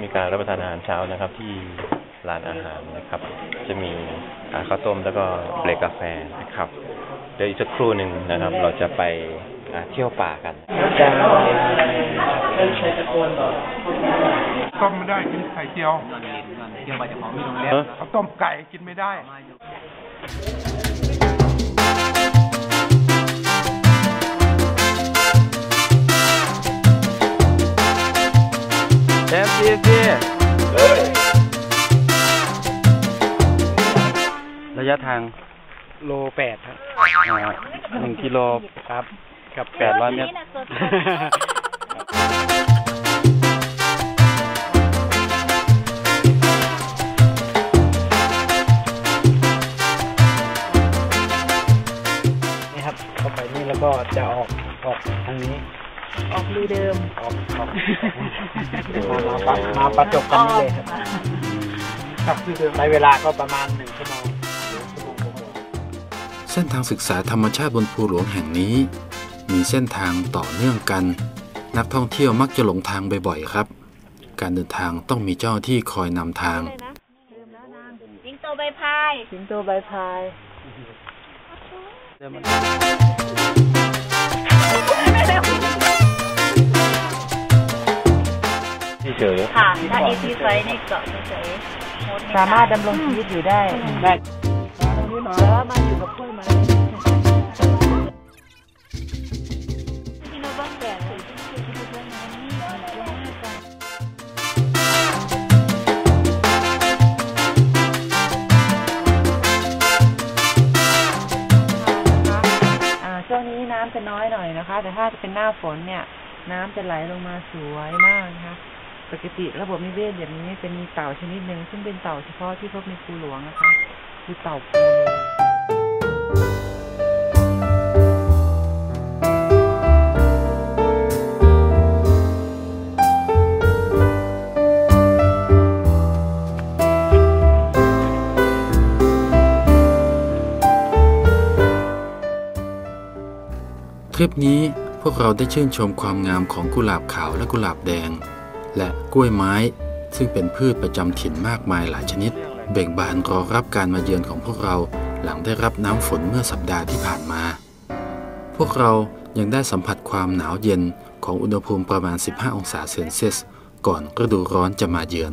เช้าจะมีการรับประทานอาหารเช้านะครับ ที่ร้านอาหารนะครับ จะมีอ่าข้าวต้มแล้วก็เบรกกาแฟนะครับเดี๋ยวอีกสักครู่หนึ่งนะครับ เราจะไปอ่าเที่ยวป่ากันต้มไม่ได้กินไข่เจียวเดี๋ยวว่าจะของมีโรงเรียนเออเขาต้มไก่กินไม่ได้ เอฟซีซีระยะทางโลแปดครับหนึ่งกิโลครับ กับแปดร้อยเมตรนี่ครับเข้าไปนี่แล้วก็จะออกออกทางนี้ ออกรูเดิมออกออกมามาปะมาประจบกันนี่เลยครับครับใช้เวลาก็ประมาณหนึ่งชั่วโมงเส้นทางศึกษาธรรมชาติบนภูหลวงแห่งนี้ มีเส้นทางต่อเนื่องกัน นักท่องเที่ยวมักจะหลงทางบ่อยๆครับ การเดินทางต้องมีเจ้าที่คอยนำทางสิงโตใบพายสิงโตใบพาย ที่เฉยค่ะถ้าอีพีไซนี่เกาะเฉยๆสามารถดำรงชีวิตอยู่ได้ได้แล้วมาอยู่กับกล้วยไม้ที่เราบ้านแก่ที่ที่เราเลี้ยงน้ำนี่เยอะมากจ้ะอ่าช่วงนี้น้ำจะน้อยหน่อยนะคะ แต่ถ้าจะเป็นหน้าฝนเนี่ย น้ำจะไหลลงมาสวยมากนะคะ ปกติระบบนิเวศแบบนี้จะมีเต่าชนิดหนึ่งซึ่งเป็นเต่าเฉพาะที่พบในภูหลวงนะคะ คือเต่าปูเลยทริปนี้พวกเราได้ชื่นชมความงามของกุหลาบขาวและกุหลาบแดง และกล้วยไม้ ซึ่งเป็นพืชประจำถิ่นมากมายหลายชนิด เบ่งบานรอรับการมาเยือนของพวกเราหลังได้รับน้ำฝนเมื่อสัปดาห์ที่ผ่านมา พวกเรายังได้สัมผัสความหนาวเย็นของอุณหภูมิประมาณ 15 องศาเซนเซียส ก่อนฤดูร้อนจะมาเยือน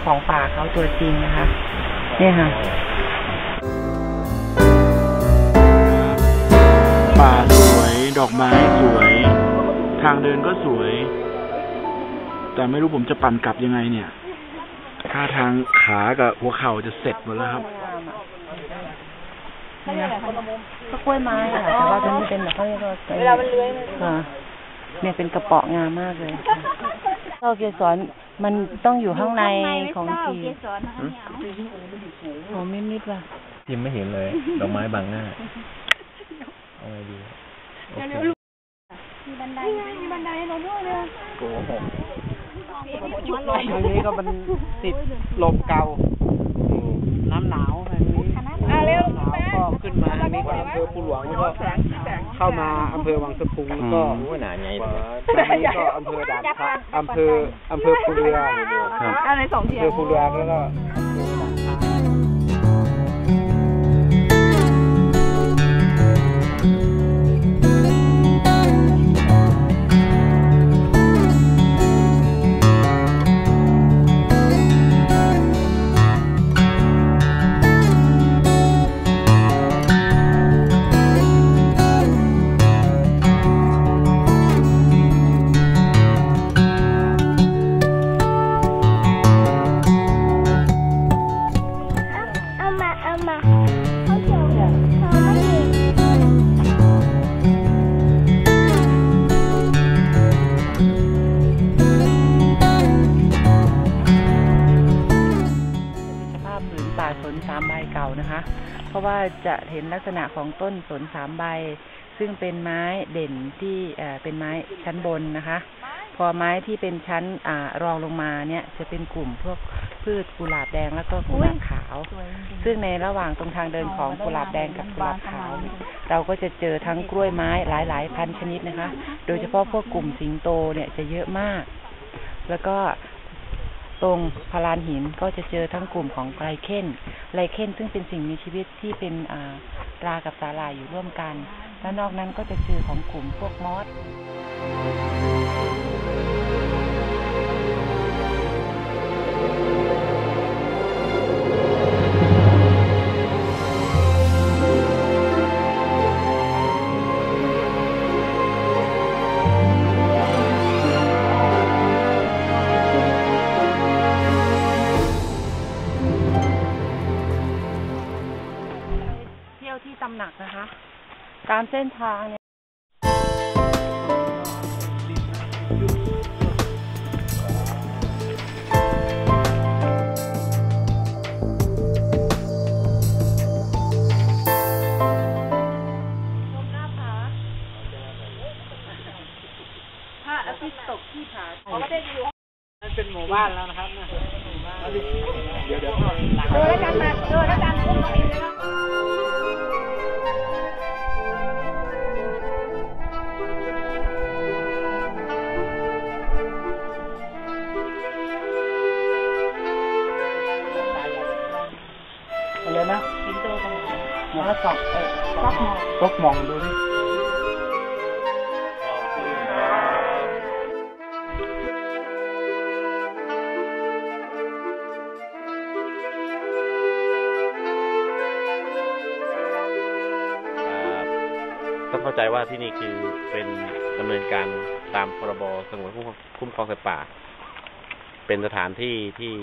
าของป่าเขาตัวจริงนะคะ เนี่ยค่ะ ป่าสวย ดอกไม้สวย ทางเดินก็สวย แต่ไม่รู้ผมจะปั่นกลับยังไงเนี่ยท่าทางขากับหัวเข่าจะเสร็จหมดแล้วครับก็กล้วยไม้ค่ะแต่ว่าตัวนี้เป็นแบบเขาเรียกว่าเวลามันเลื้อยค่ะเนี่ยเป็นกระเปาะงามมากเลยเต้าเกสร มันต้องอยู่ข้างในของทีโอ้ไม่มิดว่ะทิมไม่เห็นเลย ดอกไม้บังหน้า เอาไงดีโอเคทางนี้ก็มันติดลมเก่า น้ำหนาวทางนี้หนาว ก็ขึ้นมาทางนี้ก็อำเภอภูหลวงแล้วก็เข้ามาอำเภอวังสะพุงแล้วก็โอ้ยหนาใหญ่เลยทางนี้ก็อำเภอด่านพระอำเภออำเภอภูเรือครับอำเภอภูเรือแล้วก็ จะเห็นลักษณะของต้นสนสามใบ ซึ่งเป็นไม้เด่นที่เอ่อเป็นไม้ชั้นบนนะคะ พอไม้ที่เป็นชั้นอ่ารองลงมาเนี่ย จะเป็นกลุ่มพวกพืชกุหลาบแดงแล้วก็กุหลาบขาว ซึ่งในระหว่างตรงทางเดินของกุหลาบแดงกับกุหลาบขาวเนี่ยเราก็จะเจอทั้งกล้วยไม้หลาย ๆ พันชนิดนะคะ โดยเฉพาะพวกกลุ่มสิงโตเนี่ยจะเยอะมาก แล้วก็ ตรงพารานหินก็จะเจอทั้งกลุ่มของไลเคนไลเคนซึ่งเป็นสิ่งมีชีวิตที่เป็นปลากับสาหร่ายอยู่ร่วมกัน และนอกนั้นก็จะเจอของกลุ่มพวกมอสามเส้นทางเนี่ยพระอาทิตย์ตกที่ผาเขาได้ดูมันเป็นหมู่บ้านแล้วนะครับนะเดี๋ยวเดี๋ยวดูแล้วกันมาดูแล้วกันอุ้มมาอีกแล้ว อะไรนะสิงโตตรงไหนมาสอบเอ้ยก๊อกมองก๊อกมองดูดิต้องเข้าใจว่าที่นี่คือเป็นดำเนินการตามพรบสงวนคุ้มคุ้มครองสัตว์ป่า เป็นสถานที่ที่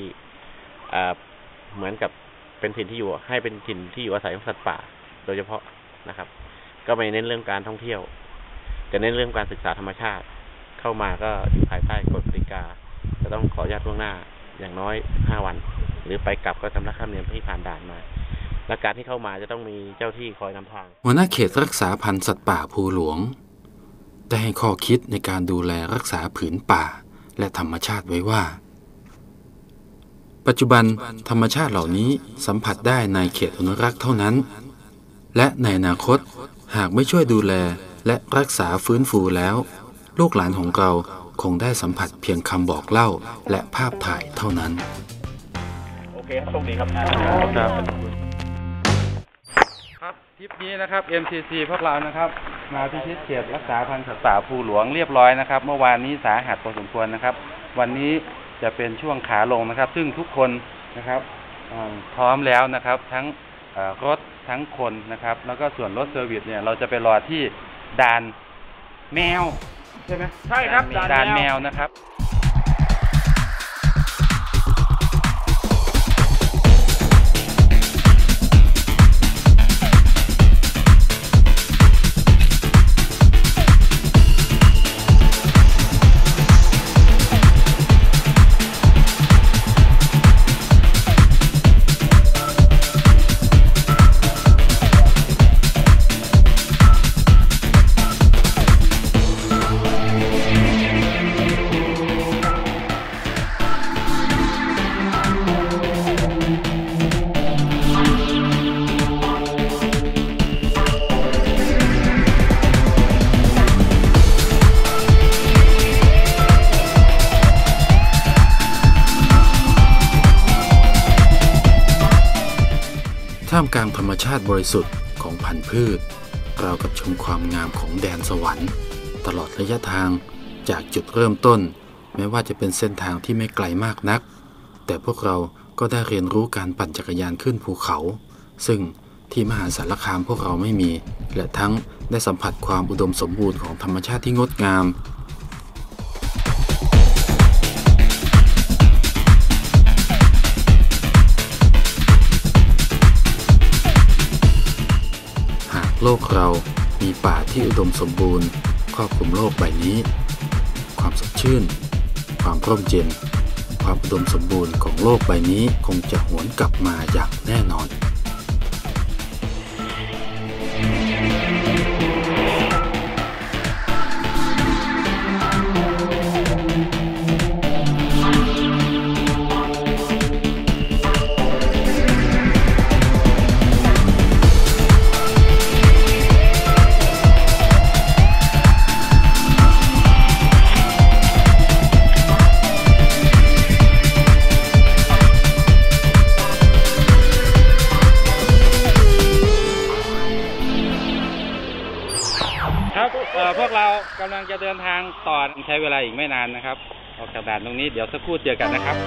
เอ่อเหมือนกับ เป็นถิ่นที่อยู่ ให้เป็นถิ่นที่อยู่อาศัยของสัตว์ป่า โดยเฉพาะนะครับ ก็ไม่เน้นเรื่องการท่องเที่ยว จะเน้นเรื่องการศึกษาธรรมชาติ เข้ามาก็อยู่ภายใต้กฎกติกา จะต้องขออนุญาตล่วงหน้าอย่างน้อยห้าวัน หรือไปกลับก็ชำระค่ามเนียมที่ผ่านด่านมาและการที่เข้ามาจะต้องมีเจ้าที่คอยนำทาง หัวหน้าเขตรักษาพันธุ์สัตว์ป่าภูหลวง ได้ให้ข้อคิดในการดูแลรักษาผืนป่า และธรรมชาติไว้ว่า ปัจจุบันธรรมชาติเหล่านี้สัมผัสได้ในเขตอนุรักษ์เท่านั้น และในอนาคตหากไม่ช่วยดูแลและรักษาฟื้นฟูแล้ว ลูกหลานของเราคงได้สัมผัสเพียงคำบอกเล่าและภาพถ่ายเท่านั้น โอเคครับโชคดีครับครับทริปนี้นะครับ MCC พวกเรานะครับมาพิชิตเขตรักษาพันธุ์สัตว์ป่าภูหลวงเรียบร้อยนะครับ เมื่อวานนี้สาหัสพอสมควรนะครับ วันนี้ จะเป็นช่วงขาลงนะครับ ซึ่งทุกคนนะครับอ่าพร้อมแล้วนะครับ ทั้งเอ่อรถทั้งคนนะครับ แล้วก็ส่วนรถเซอร์วิสเนี่ย เราจะไปรอที่ด่านแมว ใช่ไหมใช่ครับด่านแมวนะครับ ท่ามกลางธรรมชาติบริสุทธิ์ของพันธุ์พืชเรากับชมความงามของแดนสวรรค์ ตลอดระยะทางจากจุดเริ่มต้น แม้ว่าจะเป็นเส้นทางที่ไม่ไกลมากนัก แต่พวกเราก็ได้เรียนรู้การปั่นจักรยานขึ้นภูเขา ซึ่งที่มหาสารคามพวกเราไม่มี และทั้งได้สัมผัสความอุดมสมบูรณ์ของธรรมชาติที่งดงาม โลกเรามีป่าที่อุดมสมบูรณ์ครอบคลุมโลกใบนี้ ความสดชื่น ความร่มเย็น ความอุดมสมบูรณ์ของโลกใบนี้คงจะหวนกลับมาอย่างแน่นอน จะเดินทางต่อใช้เวลาอีกไม่นานนะครับ ออกจากด่านตรงนี้เดี๋ยวสักครู่เจอกันนะครับ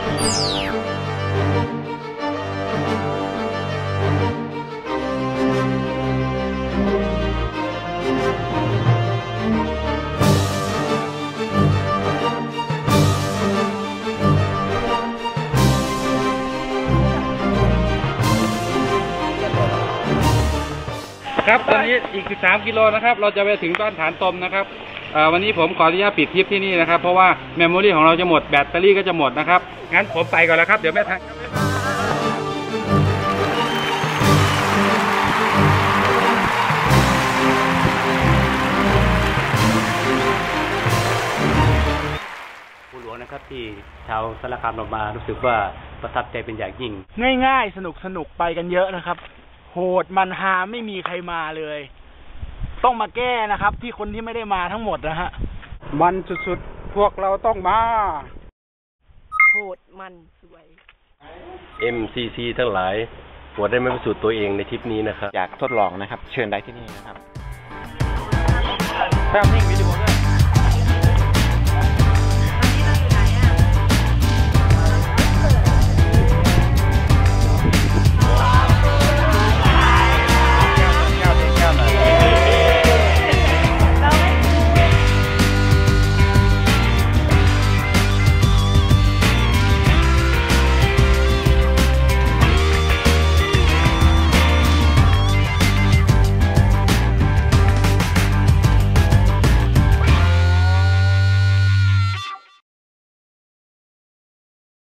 ครับตอนนี้อีก 13 กิโลนะครับ เราจะไปถึงต้นฐานตมนะครับ วันนี้ผมขออนุญาตปิดทริปที่นี่นะครับ เพราะว่าเมมโมรีของเราจะหมดแบตเตอรี่ก็จะหมดนะครับ งั้นผมไปก่อนแล้วครับ เดี๋ยวแม่ทันภูหลวงนะครับที่ชาวสารคามเรามารู้สึกว่าประทับใจเป็นอย่างยิ่ง ง่ายๆ สนุกสนุกไปกันเยอะนะครับ โหดมันหาไม่มีใครมาเลย ต้องมาแก้นะครับ ที่คนที่ไม่ได้มาทั้งหมดนะฮะ มันสุดๆ พวกเราต้องมา โหดมันสวย MCC ทั้งหลายหัวได้ไม่พิสูจน์ตัวเองในทริปนี้นะครับ อยากทดลองนะครับ เชิญได้ที่นี่นะครับแป๊บนิ่งวิดีโอด้วย